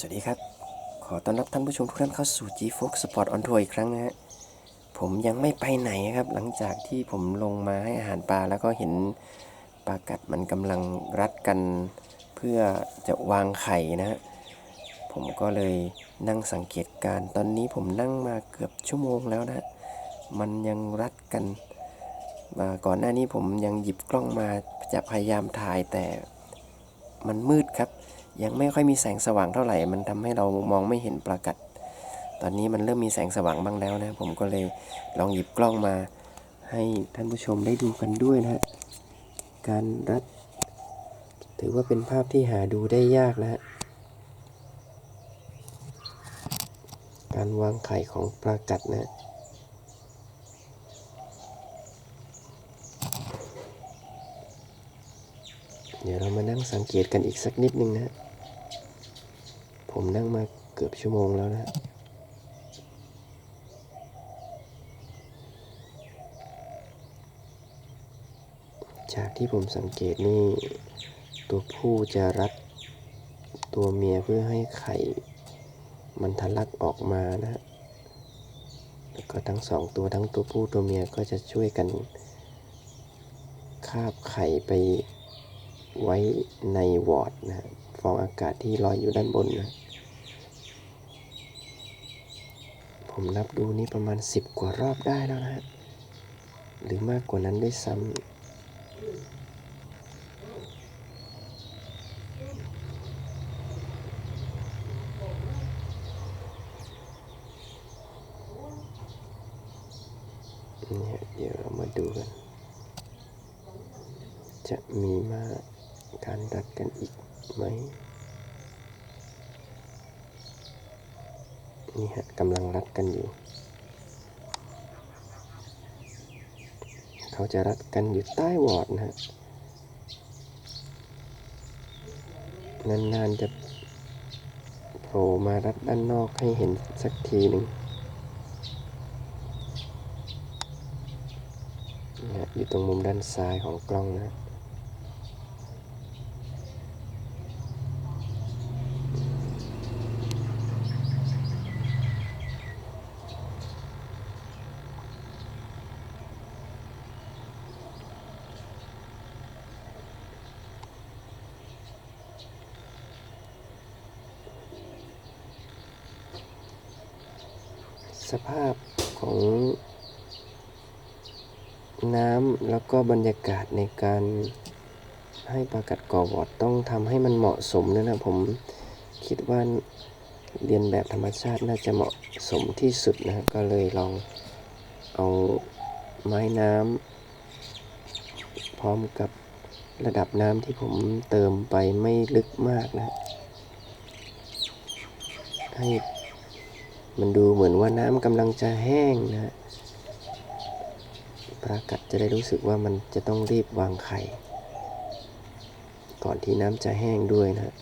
สวัสดีครับ ขอต้อนรับท่านผู้ชมทุกท่านเข้าสู่ G Fox Sport on Tour อีกครั้งนะฮะ ผมยังไม่ไปไหนครับ หลังจากที่ผมลงมาให้อาหารปลาแล้วก็เห็นปลากัดมันกำลังรัดกัน เพื่อจะวางไข่นะฮะ ผมก็เลยนั่งสังเกตการตอนนี้ผมนั่งมาเกือบชั่วโมงแล้วนะฮะมันยังรัดกัน ก่อนหน้านี้ผมยังหยิบกล้องมาจะพยายามถ่ายแต่มันมืดครับ ยังไม่ค่อยมีแสงสว่างเท่าไหร่ มันทำให้เรามองไม่เห็นปลากัด ตอนนี้มันเริ่มมีแสงสว่างบ้างแล้วนะ ผมก็เลยลองหยิบกล้องมา ให้ท่านผู้ชมได้ดูกันด้วยนะการรัด ถือว่าเป็นภาพที่หาดูได้ยากนะฮะการวางไข่ของปลากัดนะเดี๋ยวเรามานั่งสังเกตกันอีกสักนิดนึงนะ ผมนั่งมาเกือบชั่วโมงแล้วนะจากที่ผมสังเกตนี่ ตัวผู้จะรัดตัวเมียเพื่อให้ไข่มันทะลักออกมานะ แล้วก็ทั้งสองตัวทั้งตัวผู้ตัวเมียก็จะช่วยกันคาบไข่ไปไว้ในวอร์ดนะฮะฟองอากาศที่ลอยอยู่ด้านบนนะ ผมนับดูนี่ประมาณ 10 กว่ารอบได้แล้วนะฮะ หรือมากกว่านั้นด้วยซ้ำนี่เดี๋ยวเรามาดูกัน จะมีมาการรัดกันอีกไหม นี่ฮะกำลังรัดกันอยู่ เขาจะรัดกันอยู่ใต้วอร์ดนะฮะนานๆจะโผล่มารัดด้านนอกให้เห็นสักทีหนึ่งนะอยู่ตรงมุมด้านซ้ายของกล้องนะฮะ สภาพของน้ำแล้วก็บรรยากาศในการให้ปลากัดก่อวอดต้องทำให้มันเหมาะสมนะนะผมคิดว่าเรียนแบบธรรมชาติน่าจะเหมาะสมที่สุดนะก็เลยลองเอาไม้น้ำพร้อมกับระดับน้ำที่ผมเติมไปไม่ลึกมากนะให้ มันดูเหมือนว่าน้ำกำลังจะแห้งนะปลากัดจะได้รู้สึกว่ามันจะต้องรีบวางไข่ ก่อนที่น้ำจะแห้งด้วยนะฮะ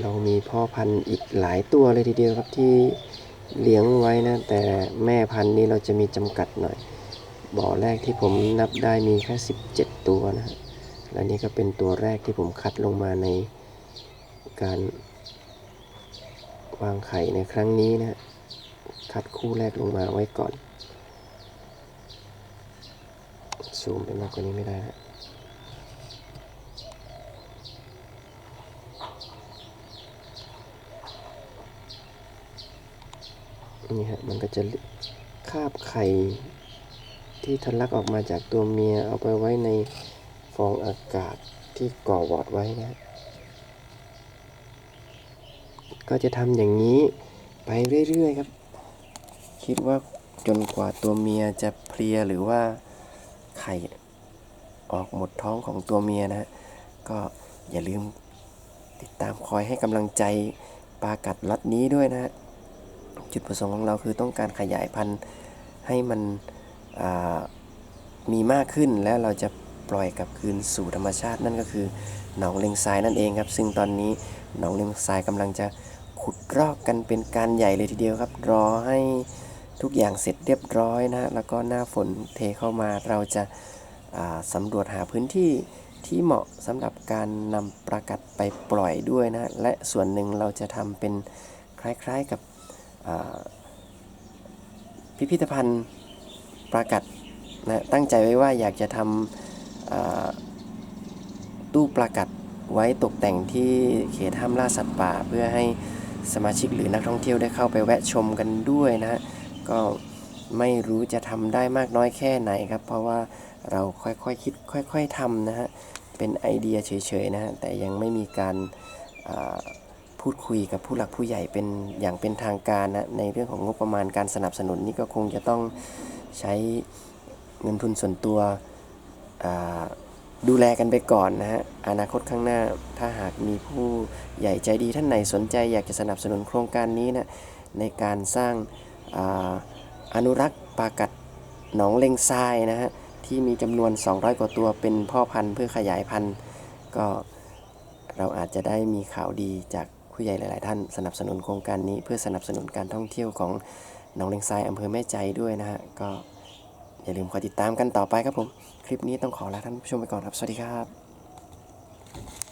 เรามีพ่อพันธุ์อีกหลายตัวเลยทีเดียวครับที่เลี้ยงไว้นะ แต่แม่พันธุ์นี้เราจะมีจำกัดหน่อย บ่อแรกที่ผมนับได้มีแค่ 17 ตัวนะฮะและนี่ก็เป็นตัวแรกที่ผมคัดลงมาในการวางไข่ในครั้งนี้นะฮะคัดคู่แรกลงมาไว้ก่อน ซูมไปมากกว่านี้ไม่ได้ฮะนี่ฮะมันก็จะคาบไข่ ที่ทะลักออกมาจากตัวเมียเอาไปไว้ในฟองอากาศที่ก่อวอดไว้นะก็จะทำอย่างนี้ไปเรื่อยๆครับ คิดว่าจนกว่าตัวเมียจะเพลียหรือว่าไข่ออกหมดท้องของตัวเมียนะฮะก็อย่าลืมติดตามคอยให้กำลังใจปลากัดล็อตนี้ด้วยนะฮะจุดประสงค์ของเราคือต้องการขยายพันธุ์ให้มัน มีมากขึ้นแล้วเราจะปล่อยกลับคืนสู่ธรรมชาตินั่นก็คือหนองเลงทรายนั่นเองครับ ซึ่งตอนนี้หนองเลงทรายกำลังจะขุดรอกกันเป็นการใหญ่เลยทีเดียวครับ รอให้ทุกอย่างเสร็จเรียบร้อยนะแล้วก็หน้าฝนเทเข้ามาเราจะาสำรวจหาพื้นที่ที่เหมาะสำหรับการนำปลากัดไปปล่อยด้วยนะและส่วนหนึ่งเราจะทำเป็นคล้ายๆกับพิพิธภัณฑ์ ปลากัดนะตั้งใจไว้ว่าอยากจะทำตู้ปลากัดไว้ตกแต่งที่เขตห้ามล่าสัตว์ป่า เพื่อให้สมาชิกหรือนักท่องเที่ยวได้เข้าไปแวะชมกันด้วยนะฮะก็ไม่รู้จะทำได้มากน้อยแค่ไหนครับ เพราะว่าเราค่อยๆคคิดค่อย ๆทำนะฮะเป็นไอเดียเฉยๆนะฮะแต่ยังไม่มีการา พูดคุยกับผู้หลักผู้ใหญ่เป็นอย่างเป็นทางการนะในเรื่องของงบประมาณการสนับสนุนนี่ก็คงจะต้องใช้เงินทุนส่วนตัวดูแลกันไปก่อนนะฮะอนาคตข้างหน้าถ้าหากมีผู้ใหญ่ใจดีท่านไหนสนใจ อยากจะสนับสนุนโครงการนี้นะในการสร้างอาอนุรักษ์ปากัดหนองเลงทรายนะฮะที่มีจำนวน 200 กว่าตัวเป็นพ่อพันธุ์เพื่อขยายพันธุ์ก็เราอาจจะได้มีข่าวดีจาก ผู้ใหญ่หลาย ๆ ท่านสนับสนุนโครงการนี้ เพื่อสนับสนุนการท่องเที่ยวของหนองเลงทรายอำเภอแม่ใจด้วยนะฮะก็อย่าลืมคอยติดตามกันต่อไปครับผม คลิปนี้ต้องขอลาท่านผู้ชมไปก่อนครับ สวัสดีครับ